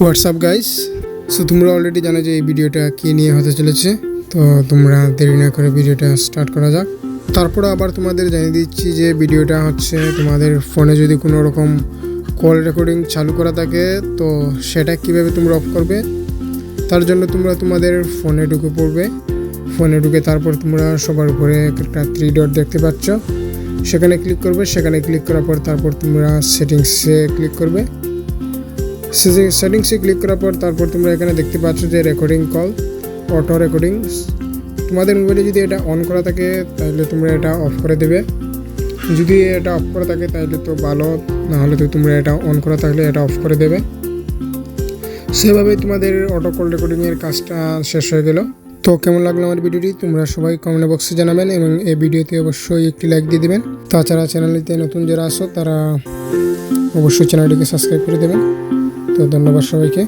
WhatsApp guys so তোমরা already জানো যে এই ভিডিওটা কী নিয়ে হতে চলেছে। তো তোমরা দেরি না করে ভিডিওটা স্টার্ট করা যাক। তারপরে আবার তোমাদের জানিয়ে দিচ্ছি যে ভিডিওটা হচ্ছে তোমাদের ফোনে যদি কোনো রকম কল রেকর্ডিং চালু করা থাকে, তো সেটা কীভাবে তোমরা অফ করবে? তার জন্য তোমরা তোমাদের ফোনে ঢুকে পড়বে। ফোনে ঢুকে তারপর তোমরা সবার উপরে একটা থ্রি ডট দেখতে পাচ্ছ। সেখানে ক্লিক করবে, সেখানে ক্লিক করার পর তারপর তোমরা সেটিংসে ক্লিক করবে। সেটিংসে ক্লিক করার পর তারপর তোমরা এখানে দেখতে পাচ্ছ যে রেকর্ডিং কল অটো রেকর্ডিং তোমাদের মোবাইলে যদি এটা অন করা থাকে তাহলে তোমরা এটা অফ করে দেবে। যদি এটা অফ করা থাকে তাহলে তো ভালো। না হলে তো তোমরা এটা অন করা থাকলে এটা অফ করে দেবে। সেভাবে তোমাদের অটো কল রেকর্ডিংয়ের কাজটা শেষ হয়ে গেল। তো কেমন লাগল আমার ভিডিওটি? তোমরা সবাই কমেন্ট বক্সে জানাবেন এবং এই ভিডিওতে অবশ্যই একটি লাইক দিয়ে দেবেন। তাছাড়া চ্যানেলটিতে নতুন যারা আসো তারা অবশ্যই চ্যানেলটিকে সাবস্ক্রাইব করে দেবেন। তো ধন্যবাদ সবাইকে।